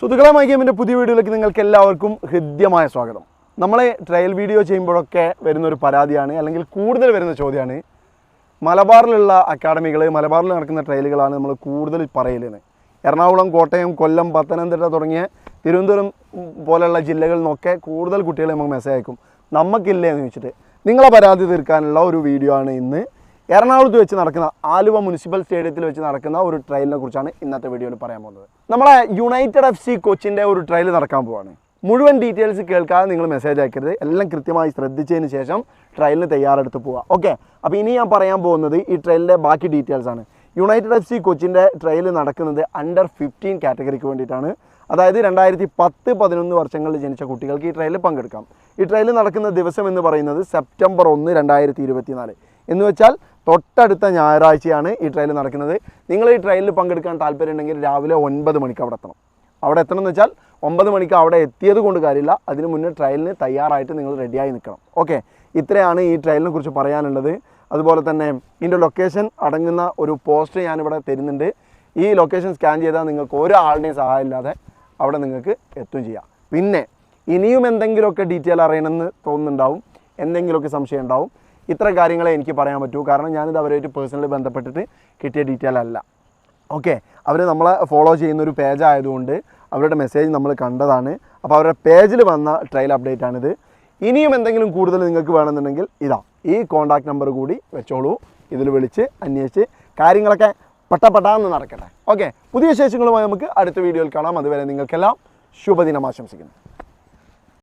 സുതുകളെ my ഗെയിമിന്റെ പുതിയ വീഡിയോയിലേക്ക് നിങ്ങൾക്ക് എല്ലാവർക്കും ഹൃദ്യമായ സ്വാഗതം. നമ്മളെ ട്രയൽ വീഡിയോ ചെയ്യുമ്പോഴൊക്കെ വരുന്ന ഒരു പരാതിയാണ് അല്ലെങ്കിൽ കൂടുതൽ വരുന്ന ചോദ്യമാണ്. മലബാറിലുള്ള അക്കാഡമികൾ മലബാറിൽ നടക്കുന്ന ട്രയലുകളാണ് നമ്മൾ കൂടുതൽ പറയലെന്ന് എറണാകുളം കോട്ടയം കൊല്ലം പത്തനംതിട്ട തുടങ്ങിയ തിരുവനന്തപുരം പോലെയുള്ള ജില്ലകളിൽ നിന്നൊക്കെ കൂടുതൽ കുട്ടികളെ നമുക്ക് മെസ്സേജ് അയക്കും. നമുക്കില്ലേ എന്ന് ചോദിച്ചിട്ട് നിങ്ങളെ പരാതി തീർക്കാനുള്ള ഒരു വീഡിയോ ആണ് ഇന്ന്. എറണാകുളത്ത് വെച്ച് നടക്കുന്ന ആലുവ മുനിസിപ്പൽ സ്റ്റേഡിയത്തിൽ വെച്ച് നടക്കുന്ന ഒരു ട്രയലിനെ കുറിച്ചാണ് ഇന്നത്തെ വീഡിയോയിൽ പറയാൻ പോകുന്നത്. നമ്മളെ യുണൈറ്റഡ് എഫ് സി കോച്ചിന്റെ ഒരു ട്രയൽ നടക്കാൻ പോവാണ്. മുഴുവൻ ഡീറ്റെയിൽസ് കേൾക്കാതെ നിങ്ങൾ മെസ്സേജ് അയക്കരുത്. എല്ലാം കൃത്യമായി ശ്രദ്ധിച്ചതിന് ശേഷം ട്രയലിന് തയ്യാറെടുത്ത് പോവുക ഓക്കെ അപ്പോൾ ഇനി ഞാൻ പറയാൻ പോകുന്നത് ഈ ട്രയലിന്റെ ബാക്കി ഡീറ്റെയിൽസ് ആണ്. യുണൈറ്റഡ് എഫ് സി കൊച്ചിന്റെ ട്രയൽ നടക്കുന്നത് അണ്ടർ ഫിഫ്റ്റീൻ കാറ്റഗറിക്ക് വേണ്ടിയിട്ടാണ്. അതായത് രണ്ടായിരത്തി പത്ത് പതിനൊന്ന് വർഷങ്ങളിൽ ജനിച്ച കുട്ടികൾക്ക് ഈ ട്രയലിൽ പങ്കെടുക്കാം. ഈ ട്രയൽ നടക്കുന്ന ദിവസം എന്ന് പറയുന്നത് സെപ്റ്റംബർ ഒന്ന് രണ്ടായിരത്തി ഇരുപത്തിനാല്. എന്ന് വെച്ചാൽ തൊട്ടടുത്ത ഞായറാഴ്ചയാണ് ഈ ട്രയൽ നടക്കുന്നത്. നിങ്ങൾ ഈ ട്രയലിൽ പങ്കെടുക്കാൻ താല്പര്യമുണ്ടെങ്കിൽ രാവിലെ ഒൻപത് മണിക്ക് അവിടെ എത്തണം. അവിടെ എത്തണം എന്ന് വെച്ചാൽ ഒമ്പത് മണിക്ക് അവിടെ എത്തിയത് കൊണ്ട് കാര്യമില്ല. അതിന് മുന്നേ ട്രയലിന് തയ്യാറായിട്ട് നിങ്ങൾ റെഡിയായി നിൽക്കണം. ഓക്കെ ഇത്രയാണ് ഈ ട്രയലിനെ കുറിച്ച് പറയാനുള്ളത്. അതുപോലെ തന്നെ ഇതിന്റെ ലൊക്കേഷൻ അടങ്ങുന്ന ഒരു പോസ്റ്റ് ഞാനിവിടെ തരുന്നുണ്ട്. ഈ ലൊക്കേഷൻ സ്കാൻ ചെയ്താൽ നിങ്ങൾക്ക് ഒരാളുടെയും സഹായം ഇല്ലാതെ അവിടെ നിങ്ങൾക്ക് എത്തും ചെയ്യാം. പിന്നെ ഇനിയും എന്തെങ്കിലുമൊക്കെ ഡീറ്റെയിൽ അറിയണമെന്ന് തോന്നുന്നുണ്ടാവും. എന്തെങ്കിലുമൊക്കെ സംശയം ഉണ്ടാവും. ഇത്ര കാര്യങ്ങളെ എനിക്ക് പറയാൻ പറ്റൂ. കാരണം ഞാനിത് അവരുമായിട്ട് പേഴ്സണലി ബന്ധപ്പെട്ടിട്ട് കിട്ടിയ ഡീറ്റെയിൽ അല്ല. ഓക്കെ അവർ നമ്മളെ ഫോളോ ചെയ്യുന്ന ഒരു പേജ് ആയതുകൊണ്ട് അവരുടെ മെസ്സേജ് നമ്മൾ കണ്ടതാണ്. അപ്പോൾ അവരുടെ പേജിൽ വന്ന ട്രയൽ അപ്ഡേറ്റ് ആണിത്. ഇനിയും എന്തെങ്കിലും കൂടുതൽ നിങ്ങൾക്ക് വേണമെന്നുണ്ടെങ്കിൽ ഇതാ ഈ കോൺടാക്ട് നമ്പർ കൂടി വെച്ചോളൂ. ഇതിൽ വിളിച്ച് അന്വേഷിച്ച് കാര്യങ്ങളൊക്കെ പട്ടപ്പട്ടാന്ന് നടക്കട്ടെ. ഓക്കെ പുതിയ വിശേഷങ്ങളുമായി നമുക്ക് അടുത്ത വീഡിയോയിൽ കാണാം. അതുവരെ നിങ്ങൾക്കെല്ലാം ശുഭദിനം ആശംസിക്കുന്നു.